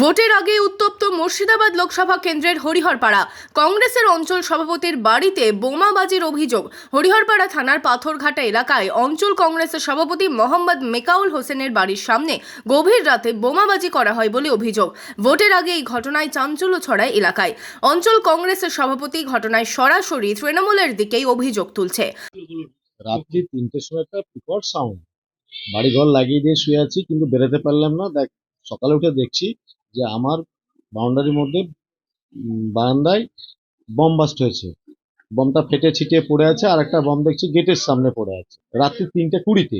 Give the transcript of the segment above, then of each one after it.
ভোটের আগে উত্তপ্ত মুর্শিদাবাদ লোকসভা কেন্দ্রের হরিহরপাড়া। কংগ্রেসের অঞ্চল সভাপতির বাড়িতে বোমাবাজির অভিযোগ। হরিহরপাড়া থানার পাথরঘাটা এলাকায় অঞ্চল কংগ্রেসের সভাপতি মোহাম্মদ মেকাউল হোসেনের বাড়ির সামনে গভীর রাতে বোমাবাজি করা হয় বলে অভিযোগ। ভোটের আগে এই ঘটনায় চাঞ্চল্য ছড়ায় এলাকায়। অঞ্চল কংগ্রেসের সভাপতি ঘটনায় সরাসরি তৃণমূলের দিকেই অভিযোগ তুলছে। রাত্রি তিনটের সময় একটা বিকট সাউন্ড লাগিয়ে দিয়ে শুয়ে আছি, কিন্তু বেরোতে পারলাম না। দেখ, সকালে উঠে দেখছি যে আমার বাউন্ডারির মধ্যে বারান্দায় বম বাস্ট হয়েছে। বমটা ফেটে ছিটিয়ে পড়ে আছে, আর একটা বম দেখছি গেটের সামনে পড়ে আছে। রাত্রি তিনটে কুড়িতে।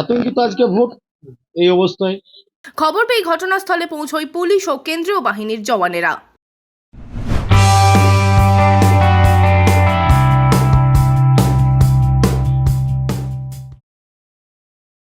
আতঙ্কিত আজকে ভোট? এই অবস্থায়। খবর পেয়ে ঘটনাস্থলে পৌঁছয় পুলিশ ও কেন্দ্রীয় বাহিনীর জওয়ানেরা।